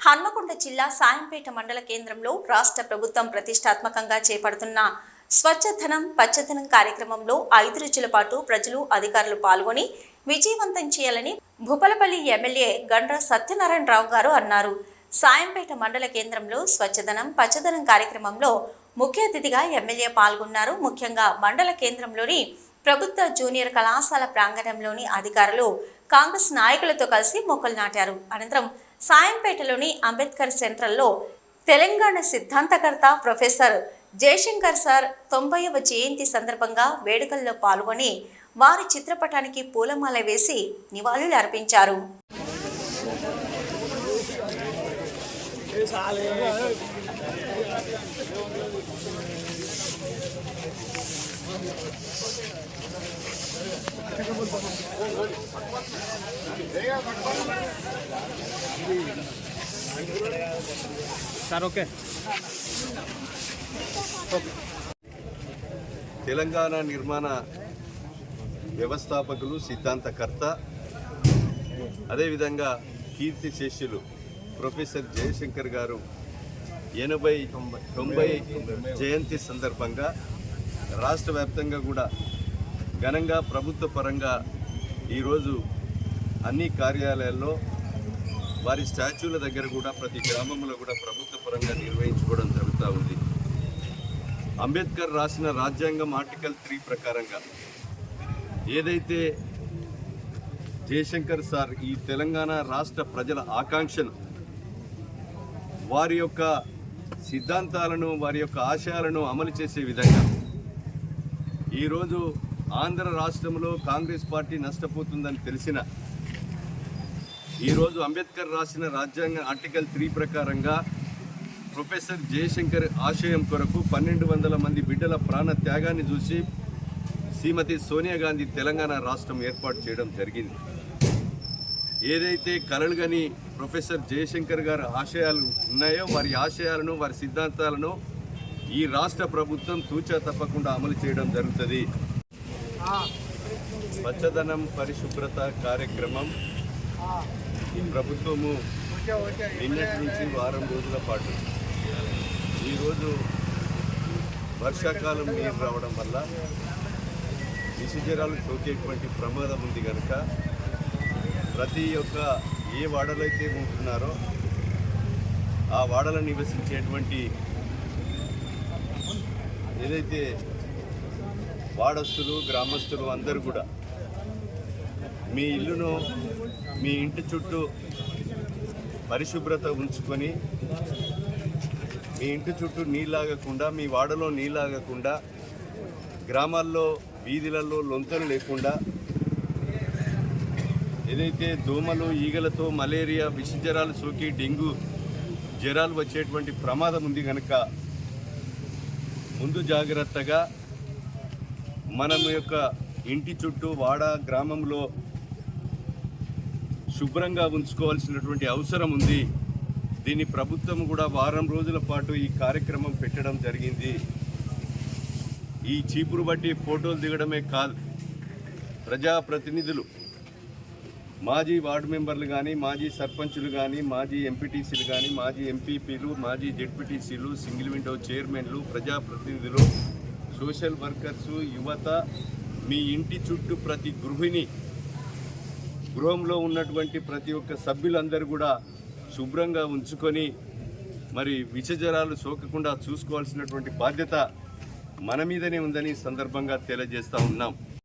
హన్మకొండ జిల్లా సాయంపేట మండల కేంద్రంలో రాష్ట్ర ప్రభుత్వం ప్రతిష్టాత్మకంగా చేపడుతున్న స్వచ్ఛధనం పచ్చదనం కార్యక్రమంలో ఐదు రోజుల పాటు ప్రజలు అధికారులు పాల్గొని విజయవంతం చేయాలని భూపలపల్లి ఎమ్మెల్యే గండ్ర సత్యనారాయణరావు గారు అన్నారు. సాయంపేట మండల కేంద్రంలో స్వచ్ఛదనం పచ్చదనం కార్యక్రమంలో ముఖ్య అతిథిగా ఎమ్మెల్యే పాల్గొన్నారు. ముఖ్యంగా మండల కేంద్రంలోని ప్రభుత్వ జూనియర్ కళాశాల ప్రాంగణంలోని అధికారులు కాంగ్రెస్ నాయకులతో కలిసి మొక్కలు నాటారు. అనంతరం సాయంపేటలోని అంబేద్కర్ సెంట్రల్లో తెలంగాణ సిద్ధాంతకర్త ప్రొఫెసర్ జయశంకర్ సార్ తొంభైవ జయంతి సందర్భంగా వేడుకల్లో పాల్గొని వారి చిత్రపటానికి పూలమాల వేసి నివాళులు అర్పించారు. సార్ ఓకే తెలంగాణ నిర్మాణ వ్యవస్థాపకులు సిద్ధాంతకర్త అదేవిధంగా కీర్తి శిష్యులు. ప్రొఫెసర్ జయశంకర్ గారు ఎనభై తొంభై జయంతి సందర్భంగా రాష్ట్ర వ్యాప్తంగా కూడా ఘనంగా ప్రభుత్వ పరంగా ఈరోజు అన్ని కార్యాలయాల్లో వారి స్టాచ్యూల దగ్గర కూడా ప్రతి గ్రామంలో కూడా ప్రభుత్వ పరంగా నిర్వహించుకోవడం జరుగుతూ ఉంది. అంబేద్కర్ రాసిన రాజ్యాంగం ఆర్టికల్ త్రీ ప్రకారంగా ఏదైతే జయశంకర్ సార్ ఈ తెలంగాణ రాష్ట్ర ప్రజల ఆకాంక్షను వారి యొక్క సిద్ధాంతాలను వారి యొక్క ఆశయాలను అమలు చేసే విధంగా. ఈరోజు ఆంధ్ర రాష్ట్రంలో కాంగ్రెస్ పార్టీ నష్టపోతుందని తెలిసిన ఈరోజు అంబేద్కర్ రాసిన రాజ్యాంగ ఆర్టికల్ త్రీ ప్రకారంగా ప్రొఫెసర్ జయశంకర్ ఆశయం కొరకు పన్నెండు వందల మంది బిడ్డల ప్రాణ త్యాగాన్ని చూసి శ్రీమతి సోనియా గాంధీ తెలంగాణ రాష్ట్రం ఏర్పాటు చేయడం జరిగింది. ఏదైతే కలలుగని ప్రొఫెసర్ జయశంకర్ గారి ఆశయాలు ఉన్నాయో వారి ఆశయాలను వారి సిద్ధాంతాలను ఈ రాష్ట్ర ప్రభుత్వం తూచా తప్పకుండా అమలు చేయడం జరుగుతుంది. పచ్చదనం పరిశుభ్రత కార్యక్రమం ఈ ప్రభుత్వము నిన్నటి నుంచి వారం రోజుల పాటు. ఈరోజు వర్షాకాలం నీరు రావడం వల్ల విషజ్వరాలు సోకేటువంటి ప్రమాదం ఉంది కనుక ప్రతి ఒక్క ఏ వాడలో అయితే ఉంటున్నారో ఆ వాడలో నివసించేటువంటి ఏదైతే వాడస్తులు గ్రామస్తులు అందరూ కూడా మీ ఇల్లును మీ ఇంటి చుట్టూ పరిశుభ్రత ఉంచుకొని మీ ఇంటి చుట్టూ నీళ్ళాగకుండా మీ వాడలో నీళ్ళాగకుండా గ్రామాల్లో వీధులలో లొంతలు లేకుండా ఏదైతే దోమలు ఈగలతో మలేరియా విష జ్వరాలు సోకి డెంగ్యూ జ్వరాలు వచ్చేటువంటి ప్రమాదం ఉంది కనుక ముందు జాగ్రత్తగా మనం యొక్క ఇంటి చుట్టూ వాడ గ్రామంలో శుభ్రంగా ఉంచుకోవాల్సినటువంటి అవసరం ఉంది. దీన్ని ప్రభుత్వం కూడా వారం రోజుల పాటు ఈ కార్యక్రమం పెట్టడం జరిగింది. ఈ చీపురు బట్టి ఫోటోలు దిగడమే కాదు. ప్రజాప్రతినిధులు మాజీ వార్డు మెంబర్లు కానీ మాజీ సర్పంచులు కానీ మాజీ ఎంపీటీసీలు కానీ మాజీ ఎంపీపీలు మాజీ జెడ్పీటీసీలు సింగిల్ విండో చైర్మన్లు ప్రజాప్రతినిధులు సోషల్ వర్కర్సు యువత మీ ఇంటి చుట్టూ ప్రతి గృహిణి గృహంలో ఉన్నటువంటి ప్రతి ఒక్క సభ్యులందరూ కూడా శుభ్రంగా ఉంచుకొని మరి విషజ్వరాలు సోకకుండా చూసుకోవాల్సినటువంటి బాధ్యత మన మీదనే ఉందని సందర్భంగా తెలియజేస్తూ ఉన్నాం.